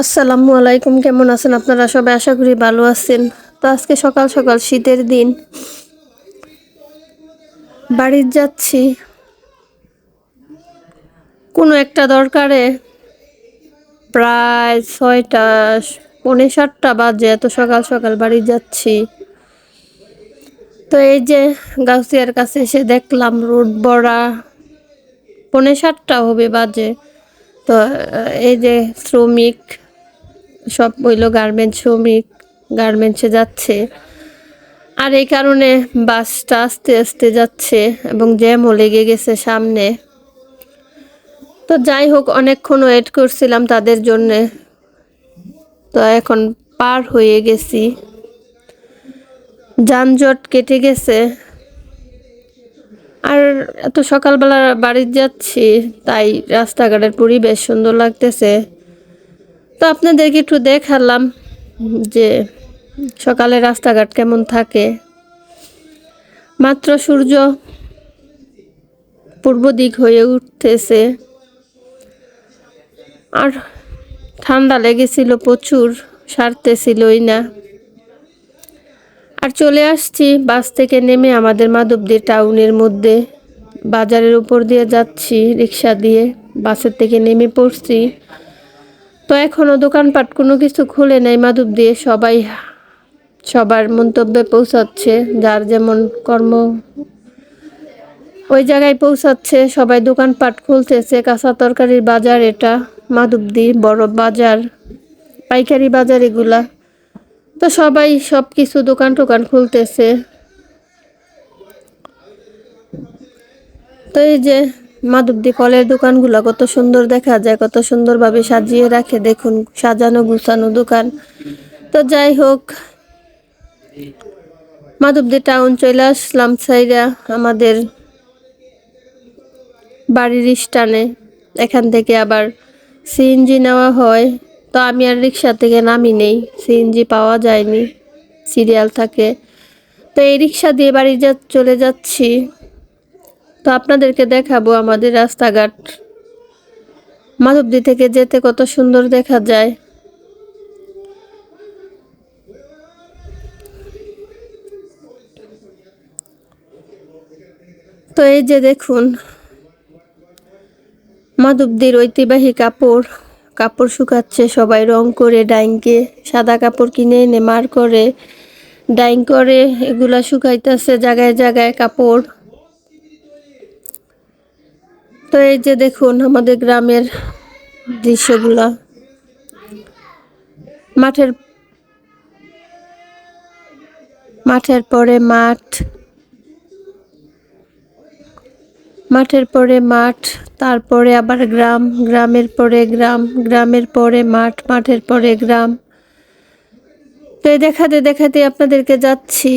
আসসালামু আলাইকুম, কেমন আছেন আপনারা? সবাই আশা করি ভালো আছেন। তো আজকে সকাল সকাল শীতের দিন। বাড়ির যাচ্ছি। কোনো একটা দরকারে প্রায় ছয়টা, পৌনে সাতটা বাজে এত সকাল সকাল বাড়ি যাচ্ছি। তো এই যে গাউসিয়ার কাছে এসে দেখলাম রোড বড়া পৌনে সাতটা হবে বাজে। তো, এই যে শ্রমিক সব হইল গার্মেন্টস শ্রমিক গার্মেন্টসে যাচ্ছে। আর এই কারণে বাসটা আস্তে আস্তে যাচ্ছে এবং জ্যামও লেগে গেছে সামনে। তো যাই হোক, অনেকক্ষণ ওয়েট করছিলাম তাদের জন্যে। তো এখন পার হয়ে গেছি। যানজট কেটে গেছে। আর এত সকালবেলা বাড়ি যাচ্ছি, তাই রাস্তাঘাটের পরিবেশ সুন্দর লাগতেছে। তো আপনাদেরকে একটু দেখালাম যে সকালে রাস্তাঘাট কেমন থাকে। মাত্র সূর্য পূর্ব দিক হয়ে উঠতেছে। আর ঠান্ডা লেগেছিল, প্রচুর সারতেছিলই না। আর চলে আসছি বাস থেকে নেমে আমাদের মাধবদী টাউনের মধ্যে। বাজারের উপর দিয়ে যাচ্ছি, রিক্সা দিয়ে বাসের থেকে নেমে পড়ছি। তো এখনও দোকানপাট কোনো কিছু খুলে নেই। মাধব দিয়ে সবাই সবার মন্তব্যে পৌঁছাচ্ছে, যার যেমন কর্ম ওই জায়গায় পৌঁছাচ্ছে, সবাই দোকানপাট খুলতেছে, কাঁচা তরকারির বাজার এটা। মাধবদি বড় বাজার, পাইকারি বাজার এগুলা। তো সবাই সব কিছু দোকান টোকান খুলতেছে। তো এই যে মাধবদী ফলের দোকানগুলো কত সুন্দর দেখা যায়, কত সুন্দরভাবে সাজিয়ে রাখে। দেখুন, সাজানো গুছানো দোকান। তো যাই হোক, মাধবদী টাউন চলে আসলাম সাইরা আমাদের বাড়ির স্টানে এখান থেকে আবার সিএনজি নেওয়া হয়। তো আমি আর রিক্সা থেকে নামি নেই, সিএনজি পাওয়া যায়নি, সিরিয়াল থাকে। তো এই রিক্সা দিয়ে বাড়ি যা, চলে যাচ্ছি। তো আপনাদেরকে দেখাবো আমাদের রাস্তাঘাট। মাধবদী থেকে যেতে কত সুন্দর দেখা যায়। তো এই যে দেখুন, মাধবদীর ঐতিহ্যবাহী কাপড় কাপড় শুকাচ্ছে সবাই রং করে ডাইংকে সাদা কাপড় কিনে এনে মার করে ডাইং করে এগুলা শুকাইতেছে জায়গায় জায়গায় কাপড়। তো এই যে দেখুন আমাদের গ্রামের দৃশ্যগুলা। মাঠের মাঠের পরে মাঠ। মাঠের পরে মাঠ, তারপরে আবার গ্রাম, গ্রামের পরে গ্রাম, গ্রামের পরে মাঠ, মাঠের পরে গ্রাম। তো দেখাতে দেখাতে আপনাদেরকে যাচ্ছি।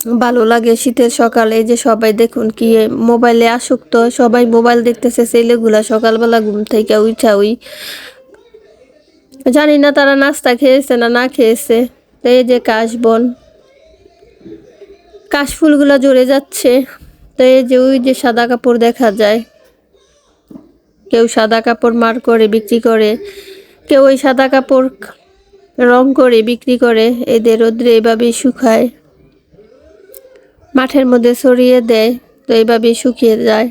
ভালো লাগে শীতের সকালে যে সবাই দেখুন কি মোবাইলে আসক্ত, সবাই মোবাইল দেখতেছে, ছেলেগুলা সকালবেলা ঘুম থেকে উঠা উই জানি না তারা নাস্তা খেয়েছে না না খেয়েছে। এই যে কাশবন কাশফুলগুলো জড়ে যাচ্ছে। তো এই যে ওই যে সাদা কাপড় দেখা যায়। কেউ সাদা কাপড় মার করে, বিক্রি করে। কেউ ওই সাদা কাপড় রং করে, বিক্রি করে। এদের রোদ্রে এভাবেই শুকায় মাঠের মধ্যে ছড়িয়ে দেয়, তো এইভাবেই শুকিয়ে যায়।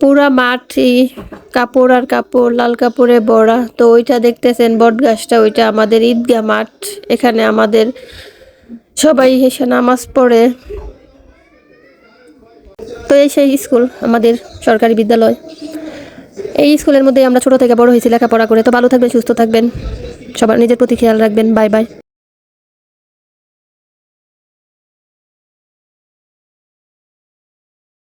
পুরা মাঠই কাপড় আর কাপড়, লাল কাপড়ে বড়া তো ওইটা দেখতেছেন বট গাছটা, ওইটা আমাদের ঈদগাহ মাঠ। এখানে আমাদের সবাই এসে নামাজ পড়ে। তো এই সেই স্কুল আমাদের সরকারি বিদ্যালয়। এই স্কুলের মধ্যে আমরা ছোট থেকে বড় হয়েছি, লেখাপড়া করে। তো ভালো থাকবেন, সুস্থ থাকবেন। সবার নিজের প্রতি খেয়াল রাখবেন। Bye bye.